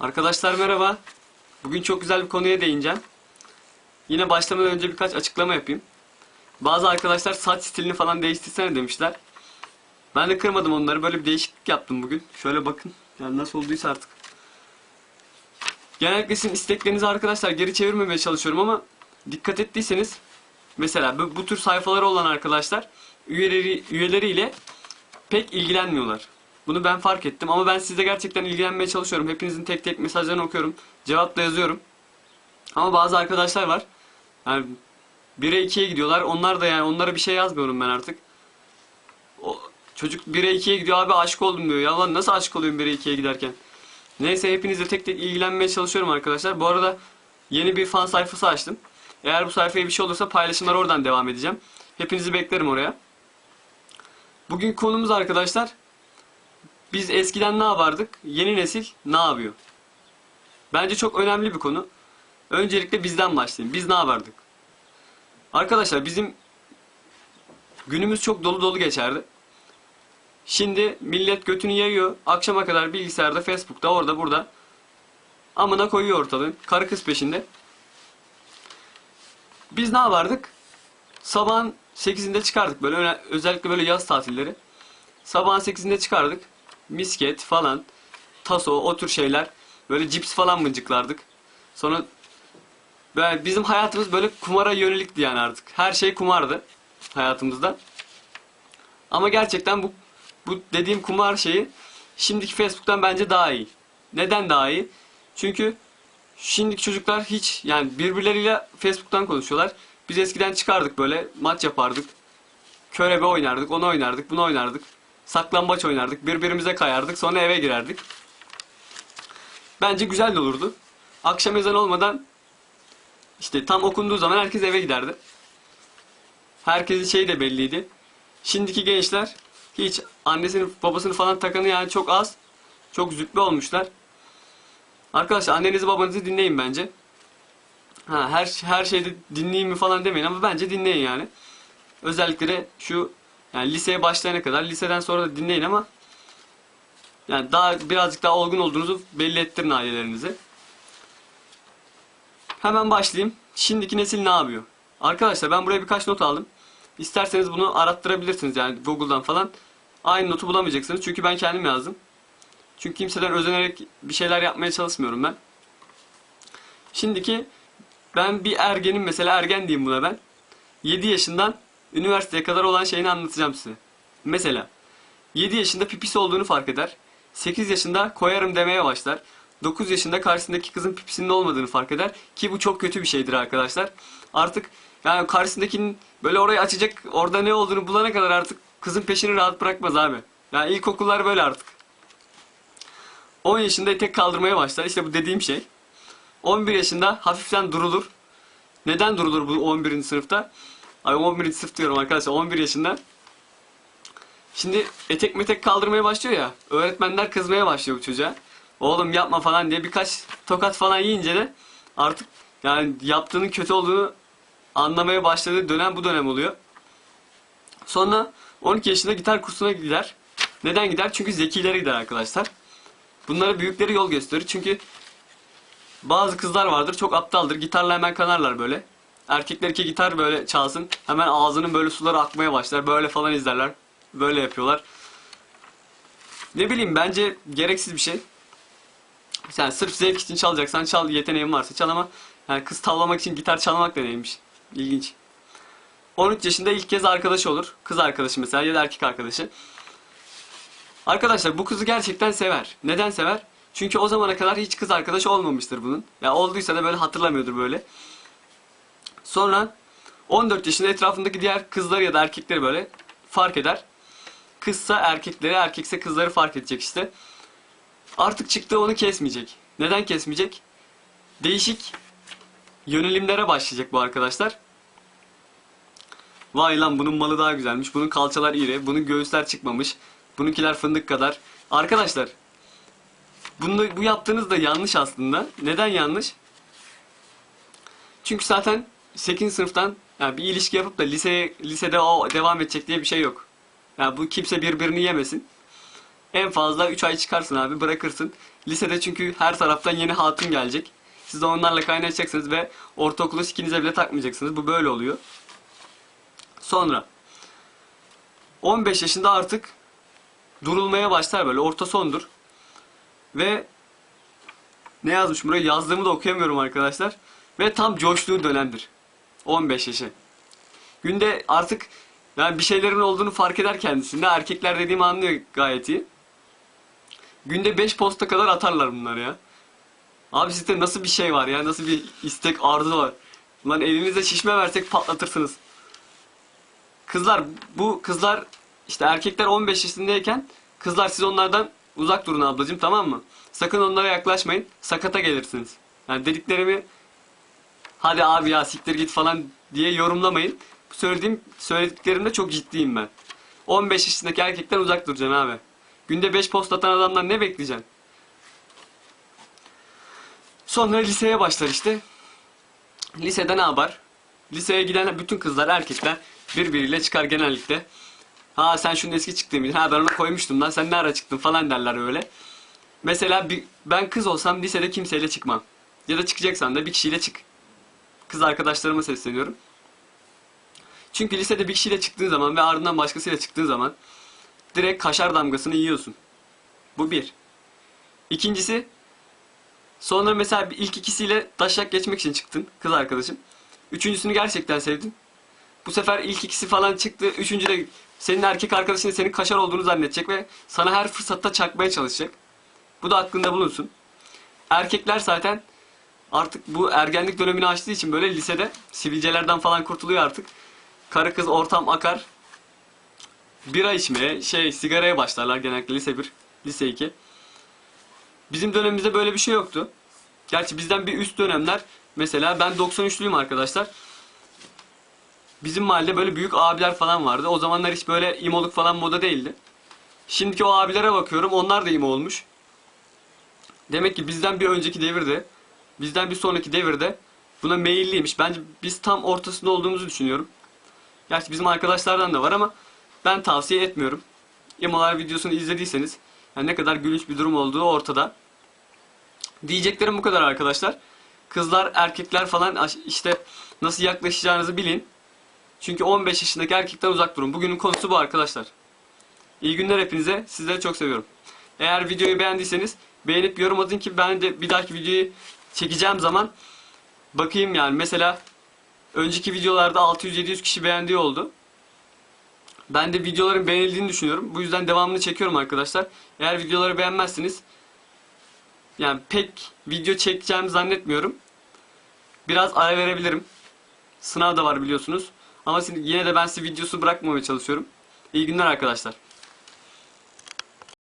Arkadaşlar merhaba. Bugün çok güzel bir konuya değineceğim. Yine başlamadan önce birkaç açıklama yapayım. Bazı arkadaşlar saç stilini falan değiştirsene demişler. Ben de kırmadım onları. Böyle bir değişiklik yaptım bugün. Şöyle bakın. Yani nasıl olduysa artık. Genellikle sizin isteklerinizi arkadaşlar geri çevirmemeye çalışıyorum ama dikkat ettiyseniz mesela bu, tür sayfaları olan arkadaşlar üyeleri, üyeleriyle pek ilgilenmiyorlar. Bunu ben fark ettim ama ben sizle gerçekten ilgilenmeye çalışıyorum. Hepinizin tek tek mesajlarını okuyorum. Cevap da yazıyorum. Ama bazı arkadaşlar var. Yani 1'e 2'ye gidiyorlar. Onlar da yani onlara bir şey yazmıyorum ben artık. O çocuk 1'e 2'ye gidiyor abi aşık oldum diyor. Ya lan nasıl aşık oluyorum 1'e 2'ye giderken? Neyse hepinizle tek tek ilgilenmeye çalışıyorum arkadaşlar. Bu arada yeni bir fan sayfası açtım. Eğer bu sayfaya bir şey olursa paylaşımlar oradan devam edeceğim. Hepinizi beklerim oraya. Bugün konumuz arkadaşlar biz eskiden ne yapardık? Yeni nesil ne yapıyor? Bence çok önemli bir konu. Öncelikle bizden başlayayım. Biz ne yapardık? Arkadaşlar bizim günümüz çok dolu dolu geçerdi. Şimdi millet götünü yayıyor. Akşama kadar bilgisayarda, Facebook'ta, orada, burada. Amına koyuyor ortalığın. Karı kız peşinde. Biz ne yapardık? Sabahın 8'inde çıkardık böyle. Özellikle böyle yaz tatilleri. Sabahın 8'inde çıkardık. Misket falan, taso, o tür şeyler. Böyle cips falan mıncıklardık. Sonra böyle bizim hayatımız böyle kumara yönelikti yani artık. Her şey kumardı hayatımızda. Ama gerçekten bu bu dediğim kumar şeyi şimdiki Facebook'tan bence daha iyi. Neden daha iyi? Çünkü şimdiki çocuklar hiç yani birbirleriyle Facebook'tan konuşuyorlar. Biz eskiden çıkardık böyle maç yapardık. Körebe oynardık, onu oynardık, bunu oynardık. Saklambaç oynardık, birbirimize kayardık, sonra eve girerdik. Bence güzel de olurdu. Akşam ezan olmadan işte tam okunduğu zaman herkes eve giderdi. Herkesin şeyi de belliydi. Şimdiki gençler hiç annesini babasını falan takanı yani çok az. Çok züppe olmuşlar. Arkadaşlar annenizi babanızı dinleyin bence. Ha, her her şeyde dinleyin mi falan demeyin ama bence dinleyin yani. Özellikle şu yani liseye başlayana kadar liseden sonra da dinleyin ama yani daha birazcık daha olgun olduğunuzu belli ettirin ailelerinize. Hemen başlayayım. Şimdiki nesil ne yapıyor? Arkadaşlar ben buraya birkaç not aldım. İsterseniz bunu arattırabilirsiniz yani Google'dan falan. Aynı notu bulamayacaksınız çünkü ben kendim yazdım. Çünkü kimseden özenerek bir şeyler yapmaya çalışmıyorum ben. Şimdiki ben bir ergenin mesela ergen diyeyim buna ben. 7 yaşından üniversiteye kadar olan şeyini anlatacağım size. Mesela 7 yaşında pipisi olduğunu fark eder. 8 yaşında koyarım demeye başlar. 9 yaşında karşısındaki kızın pipisinin olmadığını fark eder. Ki bu çok kötü bir şeydir arkadaşlar. Artık yani karşısındakinin böyle orayı açacak orada ne olduğunu bulana kadar artık kızın peşini rahat bırakmaz abi. Yani ilkokullar böyle artık. 10 yaşında etek kaldırmaya başlar. İşte bu dediğim şey. 11 yaşında hafiften durulur. Neden durulur bu 11. sınıfta? Ay 11. sınıf diyorum arkadaşlar 11 yaşında. Şimdi etek metek kaldırmaya başlıyor ya. Öğretmenler kızmaya başlıyor bu çocuğa. Oğlum yapma falan diye birkaç tokat falan yiyince de artık yani yaptığının kötü olduğunu anlamaya başladığı dönem bu dönem oluyor. Sonra 12 yaşında gitar kursuna gider. Neden gider? Çünkü zekilere gider arkadaşlar. Bunlara büyükleri yol gösterir. Çünkü bazı kızlar vardır çok aptaldır. Gitarla hemen kanarlar böyle. Erkekler ki gitar böyle çalsın. Hemen ağzının böyle suları akmaya başlar. Böyle falan izlerler. Böyle yapıyorlar. Ne bileyim bence gereksiz bir şey. Yani sırf zevk için çalacaksan çal yeteneğin varsa çal ama yani kız tavlamak için gitar çalmak da neymiş. İlginç. 13 yaşında ilk kez arkadaş olur. Kız arkadaşı mesela ya da erkek arkadaşı. Arkadaşlar bu kızı gerçekten sever. Neden sever? Çünkü o zamana kadar hiç kız arkadaşı olmamıştır bunun. Ya olduysa da böyle hatırlamıyordur böyle. Sonra 14 yaşında etrafındaki diğer kızları ya da erkekleri böyle fark eder. Kızsa erkekleri, erkekse kızları fark edecek işte. Artık çıktığı onu kesmeyecek. Neden kesmeyecek? Değişik yönelimlere başlayacak bu arkadaşlar. Vay lan bunun malı daha güzelmiş. Bunun kalçalar iri. Bunun göğüsler çıkmamış. Bununkiler fındık kadar. Arkadaşlar bunu, bu yaptığınız da yanlış aslında. Neden yanlış? Çünkü zaten 8. sınıftan yani bir ilişki yapıp da liseye, lisede o devam edecek diye bir şey yok. Yani bu kimse birbirini yemesin. En fazla 3 ay çıkarsın abi bırakırsın. Lisede çünkü her taraftan yeni hatun gelecek. Siz de onlarla kaynaşacaksınız ve ortaokulu sikinize bile takmayacaksınız. Bu böyle oluyor. Sonra 15 yaşında artık durulmaya başlar böyle orta sondur. Ve ne yazmış buraya yazdığımı da okuyamıyorum arkadaşlar. Ve tam coştuğu dönemdir. 15 yaşı. Günde artık yani bir şeylerin olduğunu fark eder kendisinde. Erkekler dediğimi anlıyor gayet iyi. Günde 5 posta kadar atarlar bunlar ya. Abi sizde nasıl bir şey var ya? Nasıl bir istek arzu var? Lan elinize şişme versek patlatırsınız. Kızlar bu kızlar işte erkekler 15 yaşındayken kızlar siz onlardan uzak durun ablacığım tamam mı? Sakın onlara yaklaşmayın. Sakata gelirsiniz. Yani dediklerimi hadi abi ya siktir git falan diye yorumlamayın. Söylediğim söylediklerimde çok ciddiyim ben. 15 yaşındaki erkekten uzak duracaksın abi. Günde 5 post atan adamdan ne bekleyeceksin? Sonra liseye başlar işte. Lisede ne yapar? Liseye giden bütün kızlar, erkekler birbiriyle çıkar genellikle. Ha sen şunun eski çıktın mıydın? Ha ben ona koymuştum lan sen ne ara çıktın falan derler öyle. Mesela bir, ben kız olsam lisede kimseyle çıkmam. Ya da çıkacaksan da bir kişiyle çık. Kız arkadaşlarıma sesleniyorum. Çünkü lisede bir kişiyle çıktığın zaman ve ardından başkasıyla çıktığın zaman direkt kaşar damgasını yiyorsun. Bu bir. İkincisi sonra mesela ilk ikisiyle taşak geçmek için çıktın kız arkadaşım. Üçüncüsünü gerçekten sevdin. Bu sefer ilk ikisi falan çıktı. Üçüncü de senin erkek arkadaşın senin kaşar olduğunu zannedecek ve sana her fırsatta çakmaya çalışacak. Bu da aklında bulunsun. Erkekler zaten artık bu ergenlik dönemini açtığı için böyle lisede sivilcelerden falan kurtuluyor artık. Karı kız ortam akar. Bira içmeye, şey sigaraya başlarlar genellikle lise 1, lise 2. Bizim dönemimizde böyle bir şey yoktu. Gerçi bizden bir üst dönemler mesela ben 93'lüyüm arkadaşlar. Bizim mahallede böyle büyük abiler falan vardı. O zamanlar hiç böyle imoluk falan moda değildi. Şimdiki o abilere bakıyorum onlar da imo olmuş. Demek ki bizden bir önceki devirde, bizden bir sonraki devirde buna meyilliymiş. Bence biz tam ortasında olduğumuzu düşünüyorum. Gerçi bizim arkadaşlardan da var ama ben tavsiye etmiyorum. İmolar videosunu izlediyseniz yani ne kadar gülünç bir durum olduğu ortada. Diyeceklerim bu kadar arkadaşlar. Kızlar, erkekler falan işte nasıl yaklaşacağınızı bilin. Çünkü 15 yaşındaki erkekten uzak durun. Bugünün konusu bu arkadaşlar. İyi günler hepinize. Sizleri çok seviyorum. Eğer videoyu beğendiyseniz beğenip yorum atın ki ben de bir dahaki videoyu çekeceğim zaman bakayım yani. Mesela önceki videolarda 600-700 kişi beğendiği oldu. Ben de videoların beğenildiğini düşünüyorum. Bu yüzden devamını çekiyorum arkadaşlar. Eğer videoları beğenmezseniz yani pek video çekeceğimi zannetmiyorum. Biraz ara verebilirim. Sınav da var biliyorsunuz. Ama yine de ben size videosu bırakmamaya çalışıyorum. İyi günler arkadaşlar.